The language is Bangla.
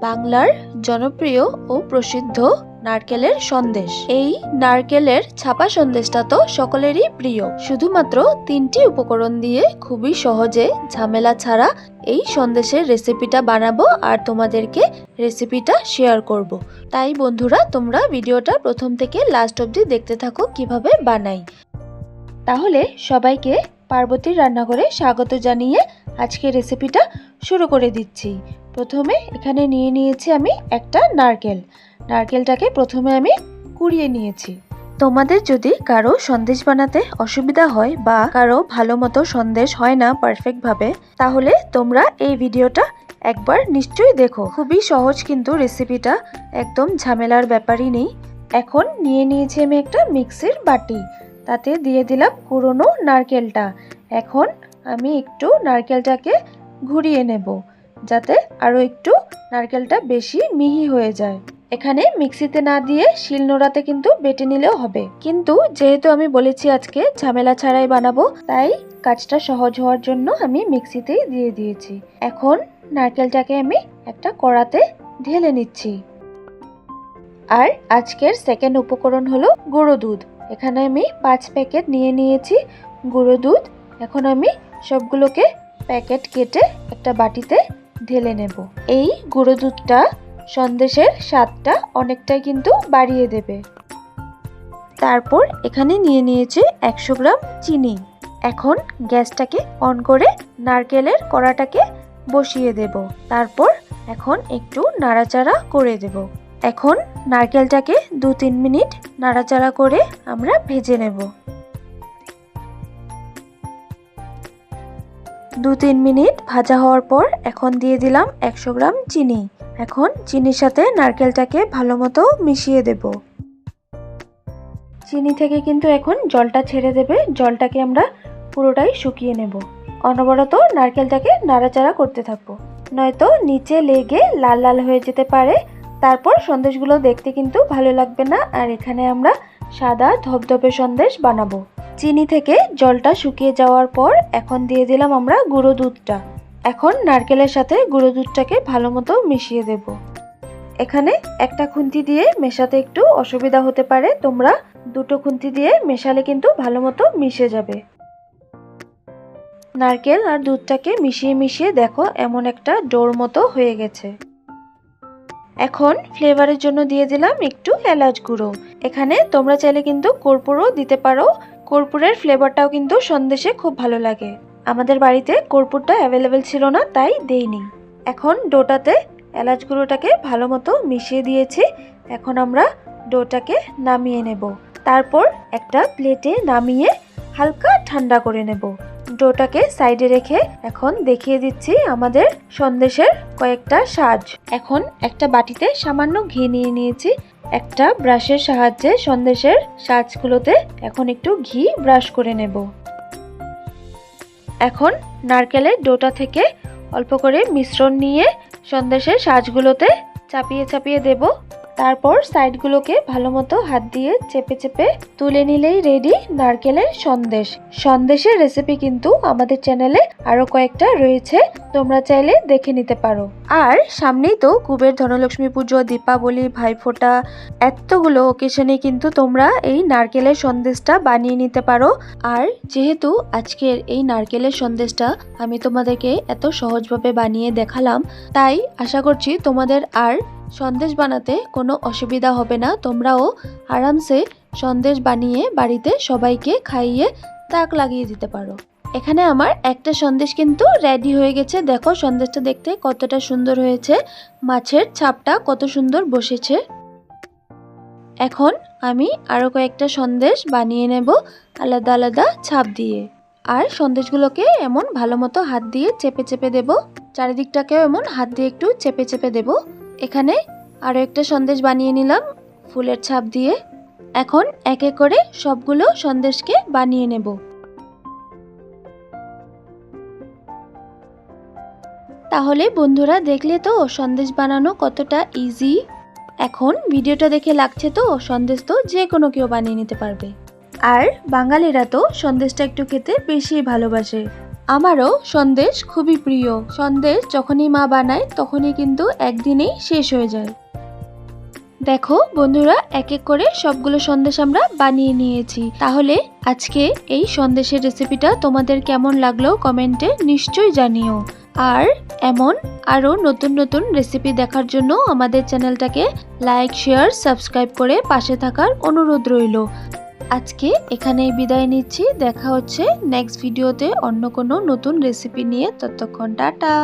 বাংলার জনপ্রিয় ও প্রসিদ্ধ নারকেলের সন্দেশ। এই নারকেলের ছাপা সন্দেশটা তো সকলেরই প্রিয়। শুধুমাত্র তিনটি উপকরণ দিয়ে খুবই সহজে ঝামেলা ছাড়া এই সন্দেশের রেসিপিটা বানাবো আর তোমাদেরকে রেসিপিটা শেয়ার করব। তাই বন্ধুরা, তোমরা ভিডিওটা প্রথম থেকে লাস্ট অবধি দেখতে থাকো কীভাবে বানাই। তাহলে সবাইকে পার্বতীর রান্নাঘরে স্বাগত জানিয়ে আজকে রেসিপিটা শুরু করে দিচ্ছি। প্রথমে এখানে নিয়ে নিয়েছি আমি একটা নারকেল। নারকেলটাকে প্রথমে আমি কুড়িয়ে নিয়েছি। তোমাদের যদি কারও সন্দেশ বানাতে অসুবিধা হয় বা কারও ভালো মতো সন্দেশ হয় না পারফেক্টভাবে তাহলে তোমরা এই ভিডিওটা একবার নিশ্চয়ই দেখো। খুবই সহজ কিন্তু রেসিপিটা একদম ঝামেলার ব্যাপারই নেই। এখন নিয়ে নিয়েছি আমি একটা মিক্সির বাটি। তাতে দিয়ে দিলাম পুরনো নারকেলটা। এখন আমি একটু নারকেলটাকে ঘুরিয়ে নেব, যাতে আরও একটু নারকেলটা বেশি মিহি হয়ে যায়। এখানে মিক্সিতে না দিয়ে শিলনোড়াতে কিন্তু বেটে নিলেও হবে। কিন্তু যেহেতু আমি বলেছি আজকে ঝামেলা ছাড়াই বানাবো, তাই কাজটা সহজ হওয়ার জন্য আমি মিক্সিতেই দিয়ে দিয়েছি। এখন নারকেলটাকে আমি একটা কড়াতে ঢেলে নিচ্ছি। আর আজকের সেকেন্ড উপকরণ হলো গুঁড়ো দুধ। এখানে আমি পাঁচ প্যাকেট নিয়ে নিয়েছি গুঁড়ো দুধ। এখন আমি সবগুলোকে প্যাকেট কেটে একটা বাটিতে ঢেলে নেব। এই গুঁড়ো দুধটা সন্দেশের স্বাদটা অনেকটাই কিন্তু বাড়িয়ে দেবে। তারপর এখানে নিয়ে নিয়েছি একশো গ্রাম চিনি। এখন গ্যাসটাকে অন করে নারকেলের কড়াটাকে বসিয়ে দেব। তারপর এখন একটু নাড়াচাড়া করে দেব। এখন নারকেলটাকে দু তিন মিনিট নাড়াচাড়া করে আমরা ভেজে নেব। দু তিন মিনিট ভাজা হওয়ার পর এখন দিয়ে দিলাম একশো গ্রাম চিনি। এখন চিনির সাথে নারকেলটাকে ভালো মতো মিশিয়ে দেব। চিনি থেকে কিন্তু এখন জলটা ছেড়ে দেবে। জলটাকে আমরা পুরোটাই শুকিয়ে নেব। অনবরত নারকেলটাকে নাড়াচাড়া করতে থাকব। নয়তো নিচে লেগে লাল লাল হয়ে যেতে পারে। তারপর সন্দেশগুলো দেখতে কিন্তু ভালো লাগবে না। আর এখানে আমরা সাদা ধবধবে সন্দেশ বানাবো। চিনি থেকে জলটা শুকিয়ে যাওয়ার পর এখন দিয়ে দিলাম আমরা গুঁড়ো দুধটা। এখন নারকেলের সাথে গুঁড়ো দুধটাকে ভালো মতো মিশিয়ে দেব। এখানে একটা খুন্তি দিয়ে মেশাতে একটু অসুবিধা হতে পারে, তোমরা দুটো খুন্তি দিয়ে মেশালে কিন্তু ভালো মতো মিশে যাবে। নারকেল আর দুধটাকে মিশিয়ে মিশিয়ে দেখো এমন একটা ডোর মতো হয়ে গেছে। এখন ফ্লেভারের জন্য দিয়ে দিলাম একটু এলাচ গুঁড়ো। এখানে তোমরা চাইলে কিন্তু কর্পূরও দিতে পারো কর্পূরের ফ্লেভারটাও কিন্তু সন্দেশে খুব ভালো লাগে। আমাদের বাড়িতে কর্পূরটা অ্যাভেলেবেল ছিল না, তাই দেইনি। এখন ডোটাতে এলাচ গুঁড়োটাকে ভালো মতো মিশিয়ে দিয়েছি। এখন আমরা ডোটাকে নামিয়ে নেব। তারপর একটা প্লেটে নামিয়ে হালকা ঠান্ডা করে নেব। ডোটাকে সাইডে রেখে এখন দেখিয়ে দিচ্ছি আমাদের সন্দেশের কয়েকটা সাজ। এখন একটা বাটিতে সামান্য ঘি নিয়ে নিয়েছি। একটা ব্রাশের সাহায্যে সন্দেশের সাজগুলোতে এখন একটু ঘি ব্রাশ করে নেব। এখন নারকেলের ডোটা থেকে অল্প করে মিশ্রণ নিয়ে সন্দেশের সাজগুলোতে চাপিয়ে চাপিয়ে দেব। তারপর সাইডগুলোকে ভালো মতো হাত দিয়ে চেপে চেপে তুলে নিলেই রেডি নারকেলের সন্দেশ। সন্দেশের রেসিপি কিন্তু আমাদের চ্যানেলে আরও কয়েকটা রয়েছে, তোমরা চাইলে দেখে নিতে পারো। আর সামনেই তো কুবের ধনলক্ষ্মী পুজো, দীপাবলি, ভাইফোঁটা, এতগুলো ওকেশনে কিন্তু তোমরা এই নারকেলের সন্দেশটা বানিয়ে নিতে পারো। আর যেহেতু আজকের এই নারকেলের সন্দেশটা আমি তোমাদেরকে এত সহজভাবে বানিয়ে দেখালাম, তাই আশা করছি তোমাদের আর সন্দেশ বানাতে কোনো অসুবিধা হবে না। তোমরাও আরামসে সন্দেশ বানিয়ে বাড়িতে সবাইকে খাইয়ে তাক লাগিয়ে দিতে পারো। এখানে আমার একটা সন্দেশ কিন্তু রেডি হয়ে গেছে। দেখো সন্দেশটা দেখতে কতটা সুন্দর হয়েছে। মাছের ছাপটা কত সুন্দর বসেছে। এখন আমি আরও কয়েকটা সন্দেশ বানিয়ে নেব আলাদা আলাদা ছাপ দিয়ে। আর সন্দেশগুলোকে এমন ভালো মতো হাত দিয়ে চেপে চেপে দেব। চারিদিকটাকেও এমন হাত দিয়ে একটু চেপে চেপে দেব। এখানে আরও একটা সন্দেশ বানিয়ে নিলাম ফুলের ছাপ দিয়ে। এখন এক এক করে সবগুলো সন্দেশকে বানিয়ে নেব। তাহলে বন্ধুরা, দেখলে তো সন্দেশ বানানো কতটা ইজি এখন ভিডিওটা দেখে লাগছে তো, সন্দেশ তো যে কোনো কেউ বানিয়ে নিতে পারবে। আর বাঙালিরা তো সন্দেশটা একটু খেতে বেশি ভালোবাসে। আমারও সন্দেশ খুবই প্রিয়। সন্দেশ যখনই মা বানায়, তখনই কিন্তু একদিনেই শেষ হয়ে যায়। দেখো বন্ধুরা এক এক করে সবগুলো সন্দেশ আমরা বানিয়ে নিয়েছি। তাহলে আজকে এই সন্দেশের রেসিপিটা তোমাদের কেমন লাগল কমেন্টে নিশ্চয়ই জানিও। আর এমন আরও নতুন নতুন রেসিপি দেখার জন্য আমাদের চ্যানেলটাকে লাইক, শেয়ার, সাবস্ক্রাইব করে পাশে থাকার অনুরোধ রইল। আজকে এখানেই বিদায় নিচ্ছি। দেখা হচ্ছে নেক্সট ভিডিওতে অন্য কোনো নতুন রেসিপি নিয়ে। ততক্ষণ টাটা।